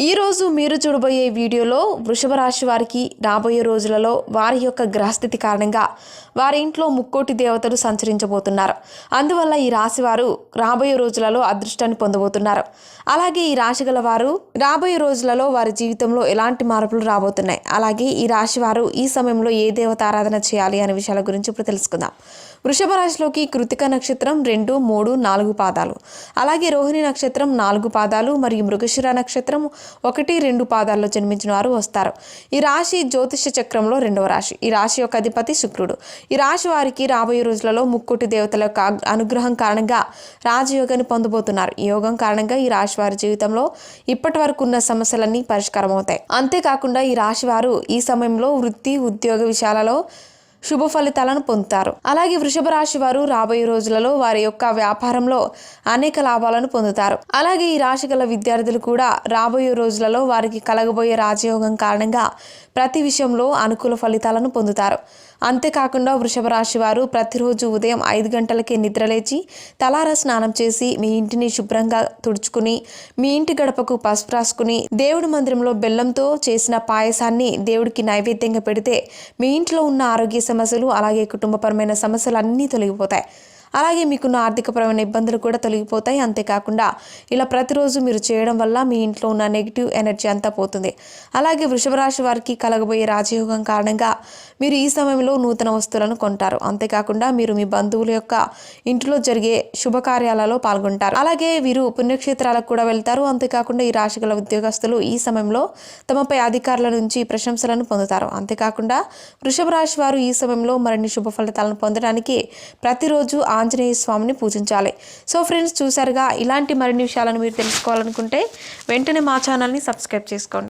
ఈరోజు మీరు చూడబోయే వీడియోలో వృషభ రాశి వారికి రాబోయే రోజులలో వారి యొక్క గ్రహస్థితి కారణంగా వారి ఇంట్లో ముక్కోటి దేవతలు సంచరించబోతున్నారు. అందువల్ల ఈ రాశి వారు రాబోయే రోజులలో అదృష్టాన్ని పొందబోతున్నారు. అలాగే ఈ రాశి గల వారు రాబోయే రోజులలో వారి జీవితంలో ఎలాంటి మార్పులు రాబోతున్నాయి? అలాగే ఈ రాశి వారు ఈ సమయంలో ఏ దేవత ఆరాధన చేయాలి అనే విషయాల గురించి ఇప్పుడు తెలుసుకుందాం. వృషభ రాశిలోకి కృతిక నక్షత్రం రెండు మూడు నాలుగు పాదాలు. అలాగే రోహిణి నక్షత్రం నాలుగు పాదాలు మరియు మృగశిర నక్షత్రం ఒకటి రెండు పాదాల్లో జన్మించిన వారు వస్తారు. ఈ రాశి జ్యోతిష చక్రంలో రెండవ రాశి. ఈ రాశి యొక్క అధిపతి శుక్రుడు. ఈ రాశి వారికి రాబోయే రోజులలో ముక్కుటి దేవతల యొక్క అనుగ్రహం కారణంగా రాజయోగాన్ని పొందబోతున్నారు. ఈ యోగం కారణంగా ఈ రాశి వారి జీవితంలో ఇప్పటి వరకు ఉన్న సమస్యలన్నీ పరిష్కారం అవుతాయి అంతేకాకుండా ఈ రాశి వారు ఈ సమయంలో వృత్తి ఉద్యోగ విషయాలలో శుభ ఫలితాలను పొందుతారు. అలాగే వృషభ రాశి వారు రాబోయే రోజులలో వారి యొక్క వ్యాపారంలో అనేక లాభాలను పొందుతారు. అలాగే ఈ రాశి గల విద్యార్థులు కూడా రాబోయే రోజులలో వారికి కలగబోయే రాజయోగం కారణంగా ప్రతి విషయంలో అనుకూల ఫలితాలను పొందుతారు. అంతేకాకుండా వృషభ రాశి వారు ప్రతిరోజు ఉదయం ఐదు గంటలకే నిద్రలేచి తలార స్నానం చేసి మీ ఇంటిని శుభ్రంగా తుడుచుకుని మీ ఇంటి గడపకు పసుపు రాసుకుని దేవుడి మందిరంలో బెల్లంతో చేసిన పాయసాన్ని దేవుడికి నైవేద్యంగా పెడితే మీ ఇంట్లో ఉన్న ఆరోగ్య సమస్యలు అలాగే కుటుంబపరమైన సమస్యలు అన్నీ తొలగిపోతాయి. అలాగే మీకున్న ఆర్థికపరమైన ఇబ్బందులు కూడా తొలగిపోతాయి. అంతేకాకుండా ఇలా ప్రతిరోజు మీరు చేయడం వల్ల మీ ఇంట్లో ఉన్న నెగిటివ్ ఎనర్జీ అంతా పోతుంది. అలాగే వృషభ రాశి వారికి కలగబోయే రాజయోగం కారణంగా మీరు ఈ సమయంలో నూతన వస్తువులను కొంటారు. అంతేకాకుండా మీరు మీ బంధువుల యొక్క ఇంట్లో జరిగే శుభకార్యాలలో పాల్గొంటారు. అలాగే వీరు పుణ్యక్షేత్రాలకు కూడా వెళ్తారు. అంతేకాకుండా ఈ రాశి గల ఉద్యోగస్తులు ఈ సమయంలో తమపై అధికారుల నుంచి ప్రశంసలను పొందుతారు. అంతేకాకుండా వృషభ రాశి వారు ఈ సమయంలో మరిన్ని శుభ ఫలితాలను పొందడానికి ప్రతిరోజు ఆంజనేయ స్వామిని పూజించాలి. సో ఫ్రెండ్స్ చూసారుగా ఇలాంటి మరిన్ని విషయాలను మీరు తెలుసుకోవాలనుకుంటే వెంటనే మా ఛానల్ని సబ్స్క్రైబ్ చేసుకోండి.